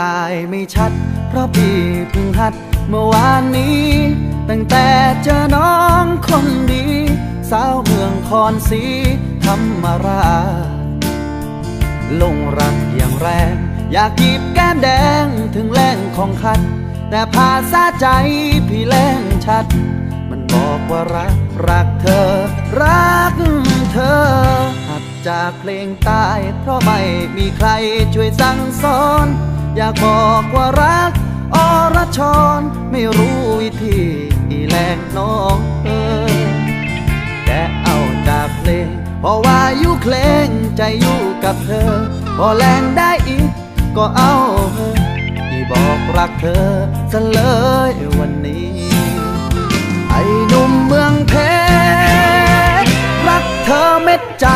ตายไม่ชัด เพราะพี่เพิ่งหัดเมื่อวานนี้ ตั้งแต่เจอน้องคนดี สาวเมืองคอนสีธรรมราลงรักอย่างแรง อยากหยิบแก้มแดงถึงแรงของคัด แต่ภาษาใจพี่แรงชัด มันบอกว่ารัก รักเธอ รักเธอ หัดจากเพลงตาย เพราะไม่มีใครช่วยสั่งสอน อยากบอกว่ารัก อรชรไม่รู้วิธีแลกน้องเออแต่เอาจากเพลงเพราะว่าอยู่เพลงใจอยู่กับเธอ พอแรงได้อีก ก็เอาเธอที่บอกรักเธอซะเลยวันนี้ ไอ้หนุ่มเมืองเพชรรักเธอเม็ดใจ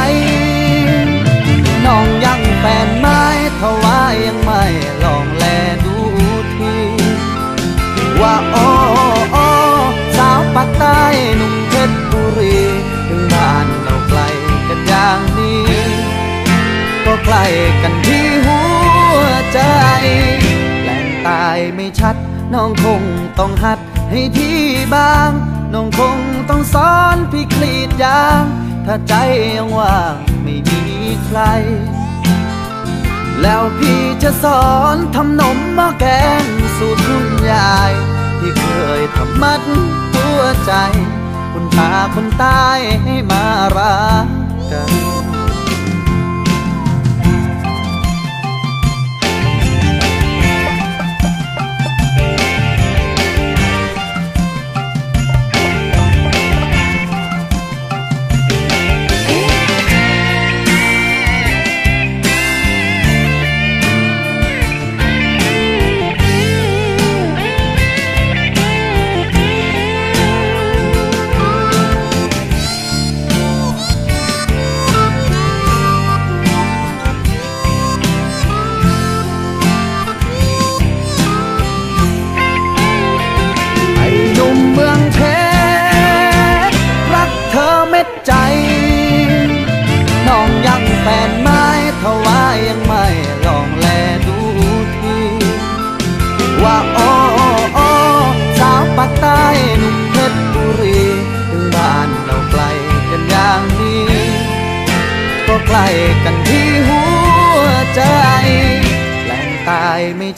ไม่ชัด น้องคงต้องหัดให้พี่บ้าง น้องคงต้องสอนพี่คลีดยาง ถ้าใจยังว่างไม่มีใคร แล้วพี่จะสอนทำนมหม้อแกงสูตรคุณยายที่เคยทำมัดหัวใจคุณตาคนตายให้มารักกัน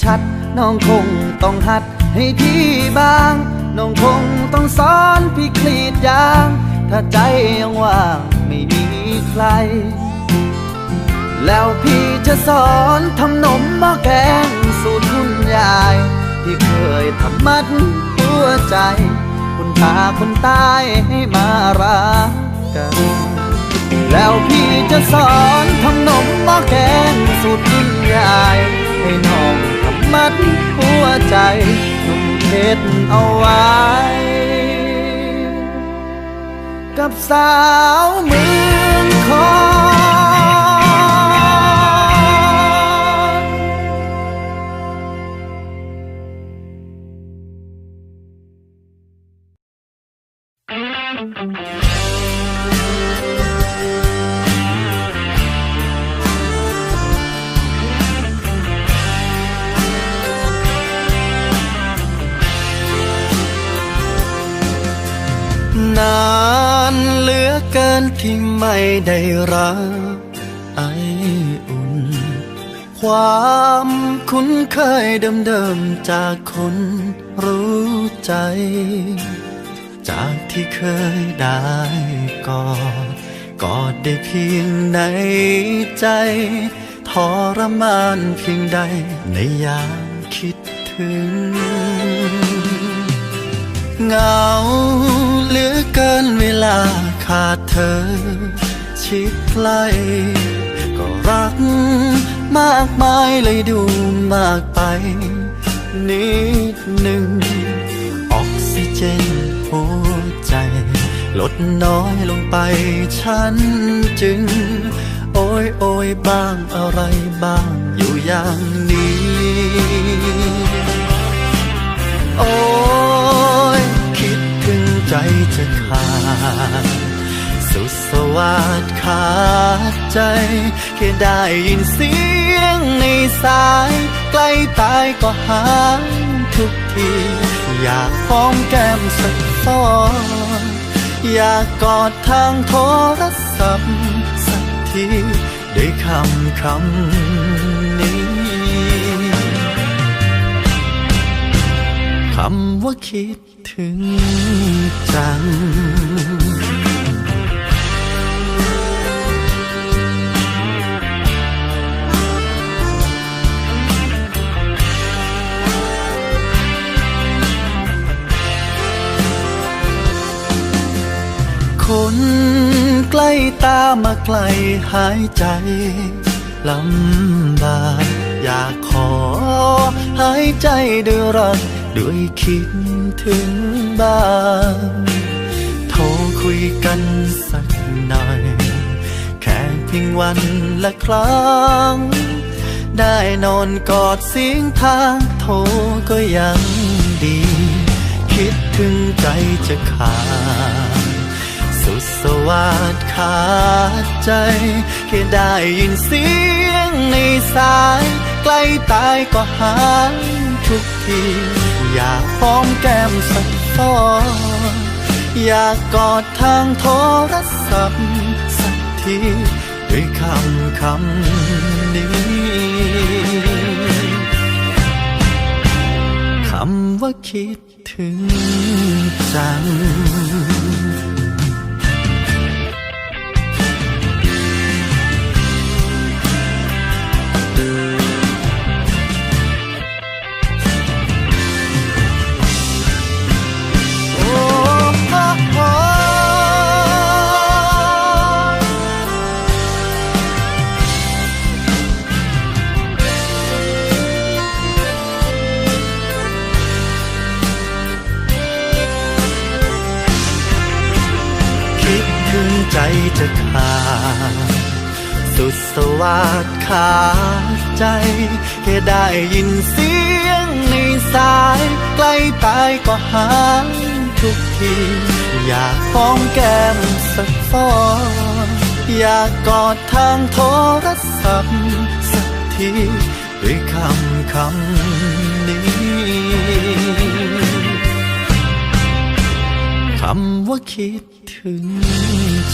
ชัด น้องคงต้องหัดให้พี่บ้าง น้องคงต้องสอนพี่คลีดยาง ถ้าใจยังว่างไม่มีใคร แล้วพี่จะสอนทำนมหม้อแกงสูตรคุณยาย ที่เคยทำมัดหัวใจ คุณตาคนตายให้มารักกันแล้วพี่จะสอนทำนมหม้อแกงสูตรคุณยาย ให้น้อง มัดหัวใจนุ่มเพชรเอาไว้ กับสาวเมืองคอานเหลือเกินที่ไม่ได้รักไออุ่น ความคุ้นเคยเดิมๆจากคนรู้ใจ จากที่เคยได้กอดกอดได้เพียงในใจทรมานเพียงใดในยามคิดถึงเหงา เกินเวลาขาดเธอ ชิดใกล้ก็รักมากมายเลยดูมากไป นิดหนึ่ง ออกซิเจนหัวใจ ลดน้อยลงไปฉันจึง โอยโอยบ้างอะไรบ้าง อยู่อย่างนี้ โอ้ ใจจะขาดสุดสวัสดขาดใจ แค่ได้ยินเสียงในสาย ใกล้ตายก็หายทุกที อยากหอมแก้มสักฟอนอยากกอดทางโทรศัพท์สักทีด้วยคำคำ คำว่าคิดถึงจัง คนใกล้ตามาไกลหายใจลำบากอยากขอ หายใจด้วยรัก ด้วยคิดถึงบ้าง โทรคุยกันสักหน่อย แค่เพียงวันละครั้ง ได้นอนกอดเสียงทางโทรก็ยังดี คิดถึงใจจะขาดสุดสวัสดขาดใจ แค่ได้ยินเสียงในสาย ใกล้ตายก็หายทุกที อยากหอมแก้มสักฟอนอยากกอดทางโทรศัพท์สักทีด้วยคำคำนี้คำว่าคิดถึงจัง จะขาดสุดสวัสดขาดใจ แค่ได้ยินเสียงในสาย ใกล้ตายก็หายทุกที อยากหอมแก้มสักฟอนอยากกอดทางโทรศัพท์สักทีด้วยคำคำนี้คำว่าคิดถึง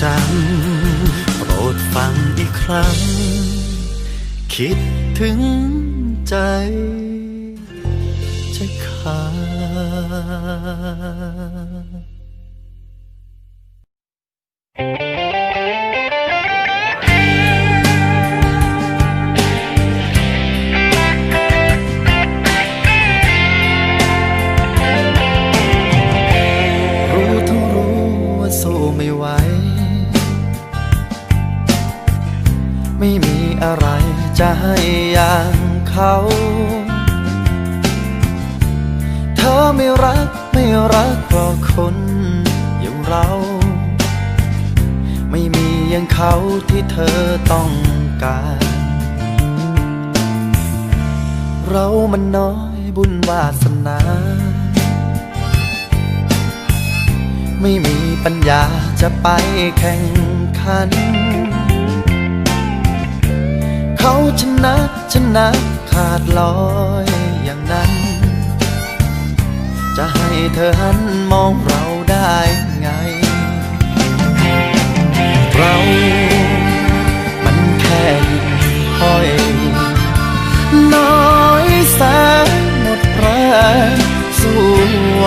จำโปรดฟังอีกครั้ง คิดถึงใจจะขาด เขา เธอไม่รักไม่รักเพราะคนอย่างเรา ไม่มีอย่างเขาที่เธอต้องการ เรามันน้อยบุญวาสนา ไม่มีปัญญาจะไปแข่งขันเขาชนะชนะ ขาดลอยอย่างนั้น จะให้เธอหันมองเราได้ไง เรา มันแค่หิ่งห้อย น้อยแสนหมดแรงสู้ไหว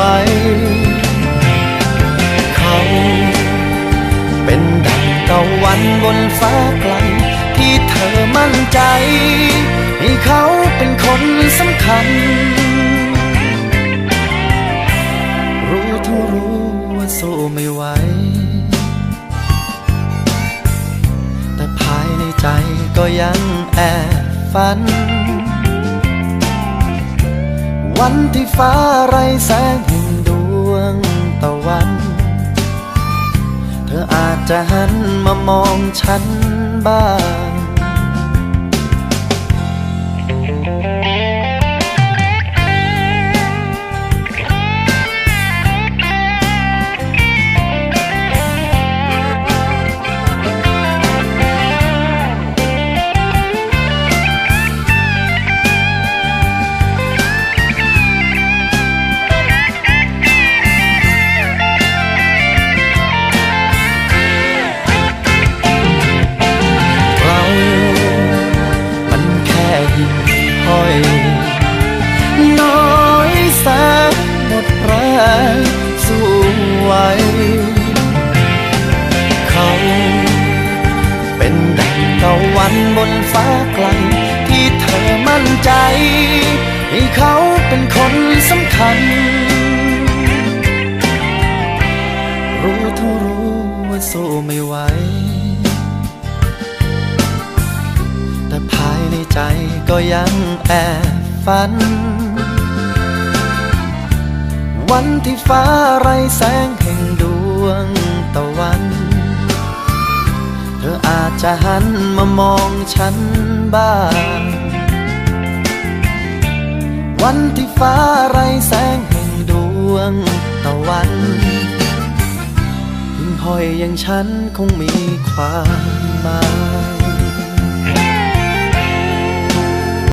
ยังแอบฝัน วันที่ฟ้าไรแสงแห่งดวงตะวัน เธออาจจะหันมามองฉันบ้าง ทั้งรู้ว่าสู้ไม่ไหว แต่ภายในใจก็ยังแอบฝัน วันที่ฟ้าไรแสงแห่งดวงตะวัน เธออาจจะหันมามองฉันบ้าง วันที่ฟ้าไรแสงแห่งดวงตะวัน ห้อยอย่างฉันคงมีความหมาย